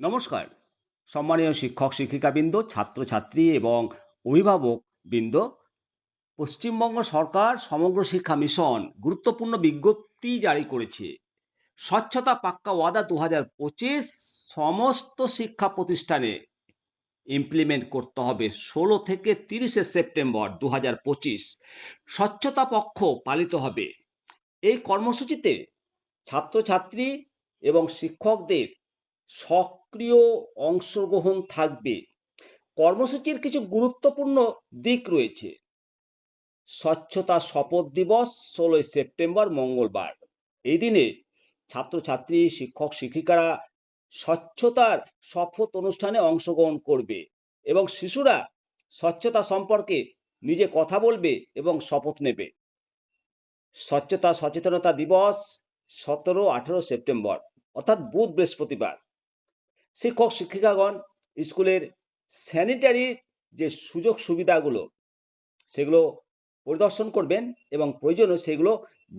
নমস্কার। সম্মানীয় শিক্ষক, শিক্ষিকাবৃন্দ, ছাত্রছাত্রী এবং অভিভাবক বৃন্দ পশ্চিমবঙ্গ সরকার সমগ্র শিক্ষা মিশন গুরুত্বপূর্ণ বিজ্ঞপ্তি জারি করেছে। স্বচ্ছতা পাক্কা ওয়াদা দু হাজার পঁচিশ সমস্ত শিক্ষা প্রতিষ্ঠানে ইমপ্লিমেন্ট করতে হবে ষোলো থেকে তিরিশে সেপ্টেম্বর দু হাজার পঁচিশ। স্বচ্ছতা পক্ষ পালিত হবে। এই কর্মসূচিতে ছাত্রছাত্রী এবং শিক্ষকদের সক্রিয় অংশগ্রহণ থাকবে। কর্মসূচির কিছু গুরুত্বপূর্ণ দিক রয়েছে। স্বচ্ছতা শপথ দিবস ষোলোই সেপ্টেম্বর মঙ্গলবার। এই দিনে ছাত্রছাত্রী, শিক্ষক, শিক্ষিকারা স্বচ্ছতার শপথ অনুষ্ঠানে অংশগ্রহণ করবে এবং শিশুরা স্বচ্ছতা সম্পর্কে নিজে কথা বলবে এবং শপথ নেবে। স্বচ্ছতা সচেতনতা দিবস সতেরো আঠেরো সেপ্টেম্বর, অর্থাৎ বুধ বৃহস্পতিবার। শিক্ষক শিক্ষিকাগণ স্কুলের স্যানিটারির যে সুযোগ সুবিধাগুলো, সেগুলো পরিদর্শন করবেন এবং প্রয়োজনে সেগুলো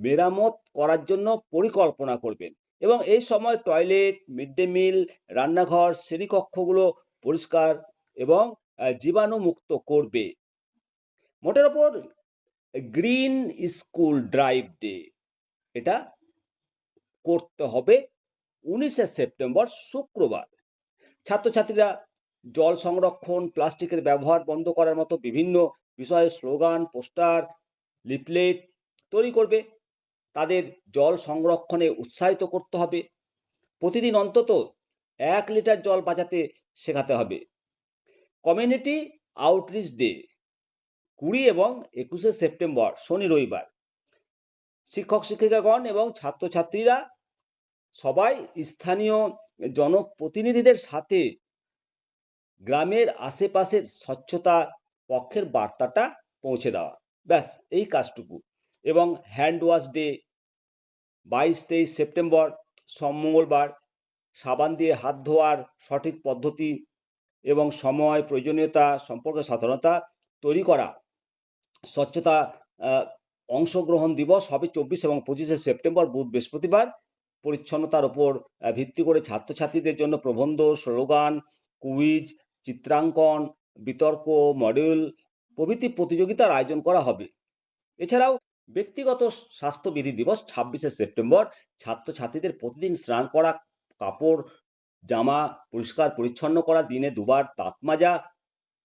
মেরামত করার জন্য পরিকল্পনা করবেন এবং এই সময় টয়লেট মিড ডে মিল রান্নাঘর, শ্রেণীকক্ষগুলো পরিষ্কার এবং জীবাণুমুক্ত করবে। মোটের ওপর গ্রিন স্কুল ড্রাইভ ডে এটা করতে হবে উনিশে সেপ্টেম্বর শুক্রবার। ছাত্রছাত্রীরা জল সংরক্ষণ, প্লাস্টিকের ব্যবহার বন্ধ করার মতো বিভিন্ন বিষয়ে স্লোগান, পোস্টার, লিফলেট তৈরি করবে। তাদের জল সংরক্ষণে উৎসাহিত করতে হবে। প্রতিদিন অন্তত এক লিটার জল বাঁচাতে শেখাতে হবে। কমিউনিটি আউটরিচ ডে, কুড়ি এবং একুশে সেপ্টেম্বর, শনি, রবিবার। শিক্ষক, শিক্ষিকাগণ এবং ছাত্রছাত্রীরা সবাই স্থানীয় জনপ্রতিনিধিদের সাথে গ্রামের আশেপাশের স্বচ্ছতা পক্ষের বার্তাটা পৌঁছে দেওয়া। ব্যাস, এই কাজটুকু। এবং হ্যান্ড ওয়াশ ডে বাইশ তেইশ সেপ্টেম্বর মঙ্গলবার, সাবান দিয়ে হাত ধোয়ার সঠিক পদ্ধতি এবং সময়, প্রয়োজনীয়তা সম্পর্কে সচেতনতা তৈরি করা। স্বচ্ছতা অংশগ্রহণ দিবস হবে চব্বিশ এবং পঁচিশে সেপ্টেম্বর, বুধ বৃহস্পতিবার। পরিচ্ছন্নতার ওপর ভিত্তি করে ছাত্রছাত্রীদের জন্য প্রবন্ধ, স্লোগান, কুইজ, চিত্রাঙ্কন, বিতর্ক, মডিউল প্রভৃতি প্রতিযোগিতার আয়োজন করা হবে। এছাড়াও ব্যক্তিগত স্বাস্থ্যবিধি দিবস ছাব্বিশে সেপ্টেম্বর, ছাত্রছাত্রীদের প্রতিদিন স্নান করা, কাপড়, জামা পরিষ্কার পরিচ্ছন্ন করা, দিনে দুবার দাঁত মাজা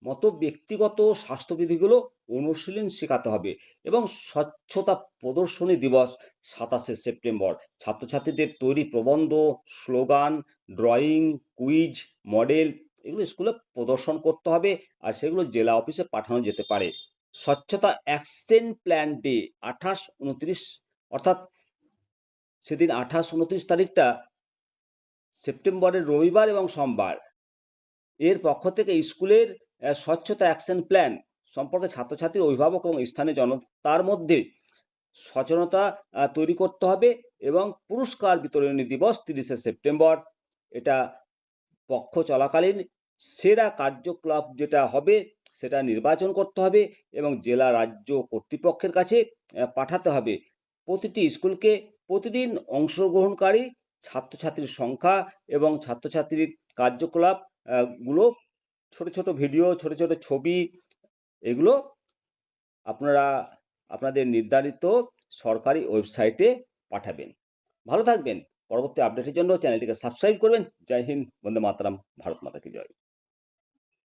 মতো ব্যক্তিগত স্বাস্থ্যবিধিগুলো অনুশীলন শেখাতে হবে এবং স্বচ্ছতা প্রদর্শনী দিবস সাতাশে সেপ্টেম্বর। ছাত্রছাত্রীদের তৈরি প্রবন্ধ, স্লোগান, ড্রয়িং, কুইজ, মডেল এগুলো স্কুলে প্রদর্শন করতে হবে আর সেগুলো জেলা অফিসে পাঠানো যেতে পারে। স্বচ্ছতা অ্যাকশন প্ল্যান ডে আঠাশ উনত্রিশ অর্থাৎ সেদিন আঠাশ উনত্রিশ তারিখটা সেপ্টেম্বরের রবিবার এবং সোমবার। এর পক্ষ থেকে স্কুলের স্বচ্ছতা অ্যাকশন প্ল্যান সম্পর্কে ছাত্রছাত্রী অভিভাবক এবং স্থানীয় জনতার মধ্যে সচেতনতা তৈরি করতে হবে এবং পুরস্কার বিতরণী দিবস তিরিশে সেপ্টেম্বর। এটা পক্ষ চলাকালীন সেরা কার্যকলাপ যেটা হবে সেটা নির্বাচন করতে হবে এবং জেলা, রাজ্য কর্তৃপক্ষের কাছে পাঠাতে হবে। প্রতিটি স্কুলকে প্রতিদিন অংশগ্রহণকারী ছাত্রছাত্রীর সংখ্যা এবং ছাত্রছাত্রীর কার্যকলাপগুলো ছোট ছোট ভিডিও ছোট ছোট ছবি, এগুলো আপনারা, আপনাদের নির্ধারিত সরকারি ওয়েবসাইটে পাঠাবেন। ভালো থাকবেন। পরবর্তী আপডেটের জন্য চ্যানেলটিকে সাবস্ক্রাইব করবেন। জয় হিন্দ, বন্দে মাতরম, ভারত মাতাকে জয়।